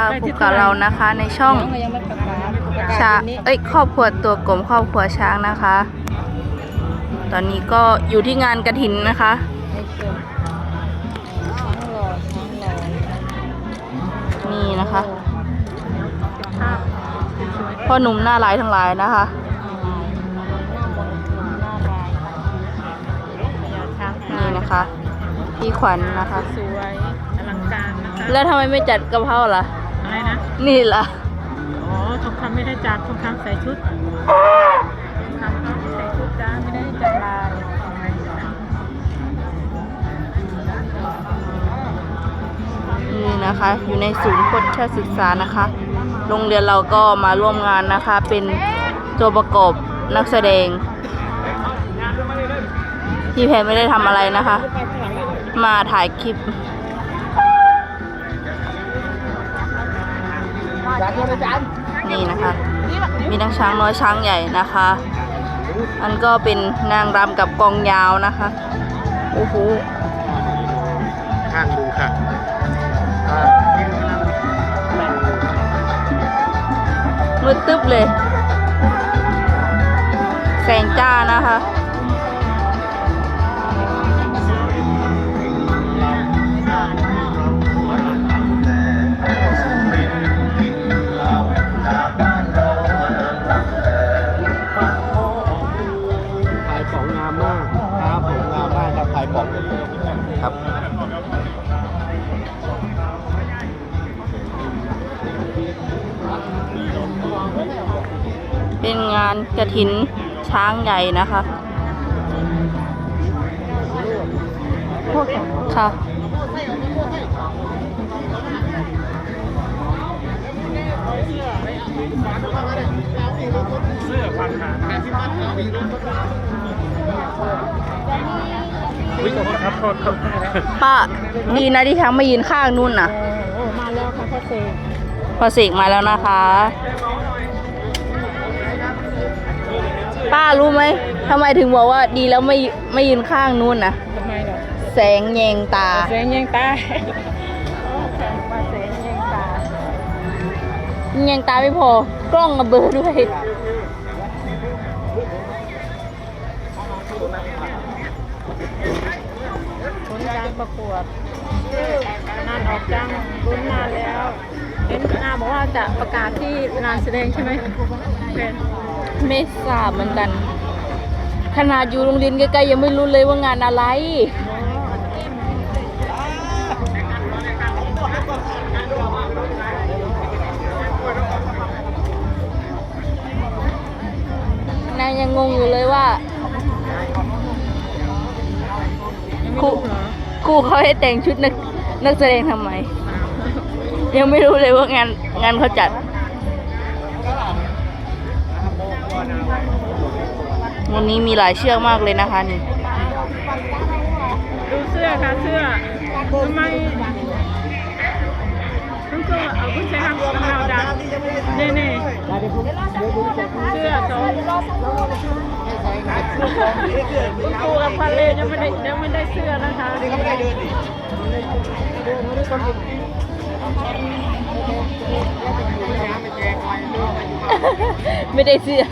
ค่ะพบกับเรานะคะในช่องยังไม่ประกาศประกาศช้างเดือนนี้เอ้ยครอบครัวตัวกลมครอบครัวช้างนะคะ ตอนนี้ก็อยู่ที่งานกระถินนะคะในส่วนช้างหล่อช้างหล่อนี่นะคะภาพสวยพ่อหนุ่มหน้าร้ายทั้งหลายนะคะๆหน้ามนต์หน้าลายอย่าช้างนี่นะคะพี่ขวัญนะคะสวยอลังการนะคะแล้วทำไมไม่จัดกะเพราล่ะอะไร นะนี่ล่ะ อ๋อทองคำไม่ได้จัดทองคำใส่ชุดทองคำเขาใส่ชุดจ้าไม่ได้จัดลายนี่นะคะ อยู่ในศูนย์โคชศึกษานะคะ โรงเรียนเราก็มาร่วมงานนะคะ เป็นตัวประกอบนักแสดง พี่แพรไม่ได้ทำอะไรนะคะ มาถ่ายคลิป นี่นะคะ มีทั้งช้างน้อยช้างใหญ่นะคะ อันก็เป็นนางรำกับกองยาวนะคะโอ้โหข้างดูค่ะอ่ามืดตึ๊บเลย แสงจ้านะคะานกระถินช้างใหญ่นะคะค่ะอุ้ยขอโทษครับโทษครับป้าดีนะที่ช้างไม่ยืนข้างนู่นน่ะโอ้มาแล้วค่ะพ่อเสกพอเสกมาแล้วนะคะ ป้ารู้ไหมทำไมถึงบอกว่าดีแล้วไม่ไม่ยืนข้างนู่นนะทำไมล่ะแสงแยงตา แสงยังตาว่าแสงยังตาแยงตาไม่พอกล้องระเบิดด้วย ผลการประกวดนานออกจังรุ้นนานแล้วเห็นนาบอกว่าจะประกาศที่งานแสดงใช่ไหมเป็น ไม่ทราบเหมือนกัน ขนาดอยู่โรงเรียนใกล้ๆยังไม่รู้เลยว่างานอะไร นายยังงงอยู่เลยว่ายังไม่ครูรู้เหรอครูเขาให้แต่งชุดนักนักแสดงทำไม ยังไม่รู้เลยว่างานงานเขาจัด วันนี้มีหลายเชือกมากเลยนะคะนี่ดูเสื้อค่ะเสื้อทำไมคุณก็เอาคุณใช้ทำของเราดังเน่เน่เสื้อสองคุณครูกับพันเลยังไม่ได้ยังไม่ได้เสื้อนะคะไม่ได้เสื้อ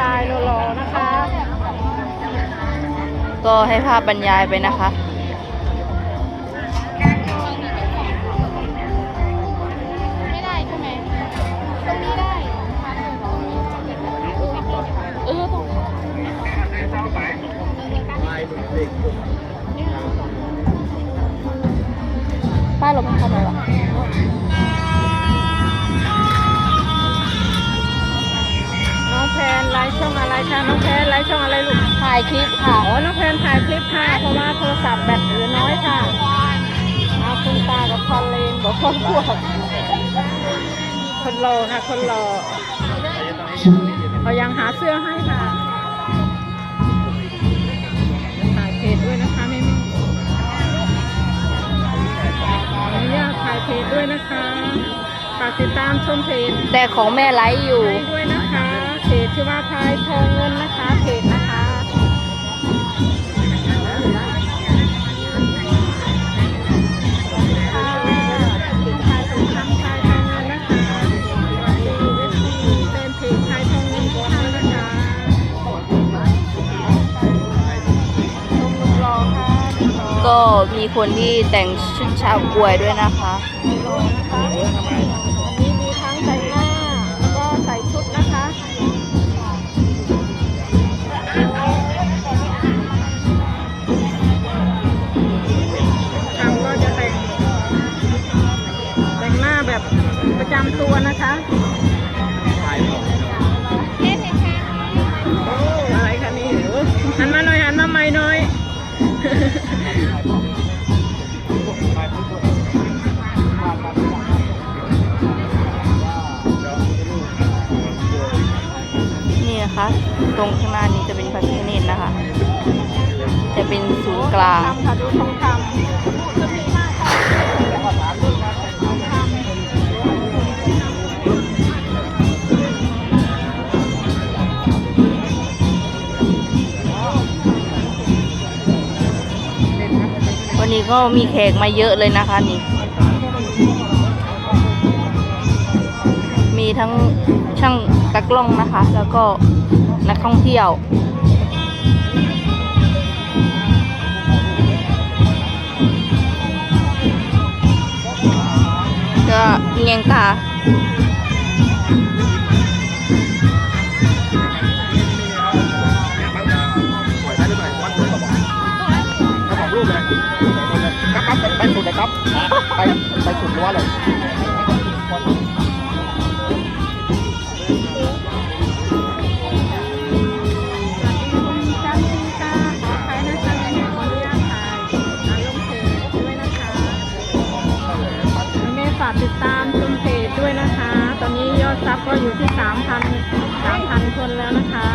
ตายรอๆนะคะ ก็ให้ภาพบรรยายไปนะคะ น้องแพนไลฟ์ช่องอะไรลูก ถ่ายคลิปค่ะ อ๋อ น้องแพนถ่ายคลิปค่ะ เพราะว่าโทรศัพท์แบตเหลือน้อยค่ะเอาคุณตากับคอนเลนบอกคนพวกคนรอค่ะ คนรอเขายังหาเสื้อให้ค่ะถ่ายเพจด้วยนะคะแม่แม่ขออนุญาตถ่ายเพจด้วยนะคะ ฝากติดตามชมเพจแต่ของแม่ไลฟ์อยู่ให้ด้วยนะคะเพ จชื่อชื่อว่าพายทองเงินนะคะเพจนะคะค่ะติดพายทองคำพายทองเงินนะคะเป็นเพจพายทองเงินทุกท่านนะคะชมรูปรอค่ะรูปรอก็มีคนที่แต่งชุดชาวกวยด้วยนะคะ อันนี้มีทั้งใส่หน้า จำตัวนะคะโอ้อะไรคะนี่โอ้หันมาหน่อยหันมาใหม่หน่อยนี่นะคะตรงข้างหน้านี้จะเป็นพระพิฆเนศนะคะ จะเป็นศูนย์กลางทองคำค่ะดูทองคำ นี้ก็มีแขกมาเยอะเลยนะคะนี่ มีทั้งช่างตากล้องนะคะ แล้วก็นักท่องเที่ยวก็เงียงตา ด้วยนะคะแม่ฝากติดตามชมเพจด้วยนะคะ ตอนนี้ยอดซับก็อยู่ที่ 3,000 3,000 คนแล้วนะคะ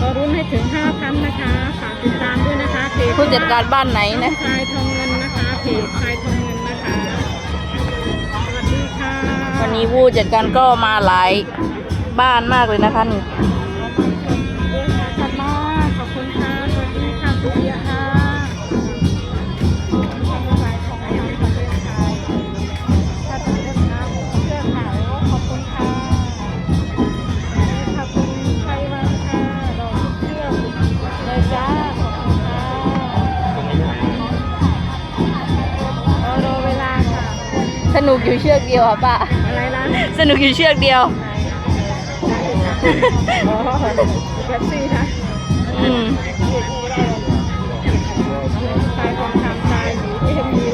ก็รุ่นให้ถึง 5,000 นะคะ ฝากติดตามด้วยนะคะ เพจผู้จัดการบ้านไหนนะพายทองเงินนะคะเพจพายทองเงินนะคะสวัสดีค่ะวันนี้ผู้จัดการก็มาหลายบ้านมากเลยนะคะนี่เดินทางกลับมาขอบคุณค่ะสวัสดีค่ะสุริยะค่ะ สนุกอยู่เชือกเดียวอะป้าอะไรนะสนุกอยู่เชือกเดียวอ๋อแท็กซี่นะอืมตายของทางตายหนีเอ็มดี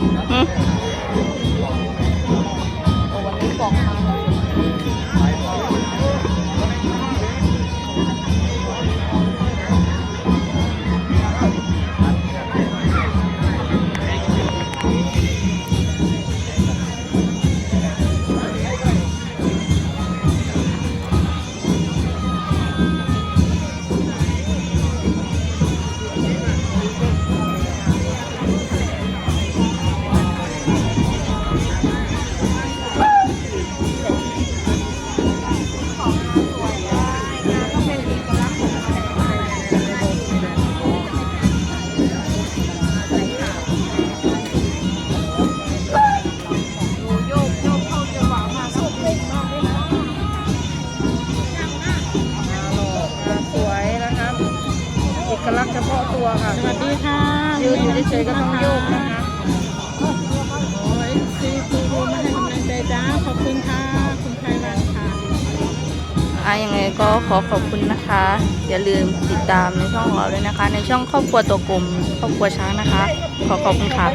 เค่ะสวัสดีค่ะยืนอยู่เฉยๆก็ต้องโยกนะคะโอ้ยซีคูรูมาให้กำลังใจจ้าขอบคุณค่ะคุณไทยวันค่ะอนะคะยังไงก็ขอขอบคุณนะคะ อย่าลืมติดตามในช่องของเราด้วยนะคะ ในช่องครอบครัวตัวกลมครอบครัวช้างนะคะ ขอขอบคุณค่ะ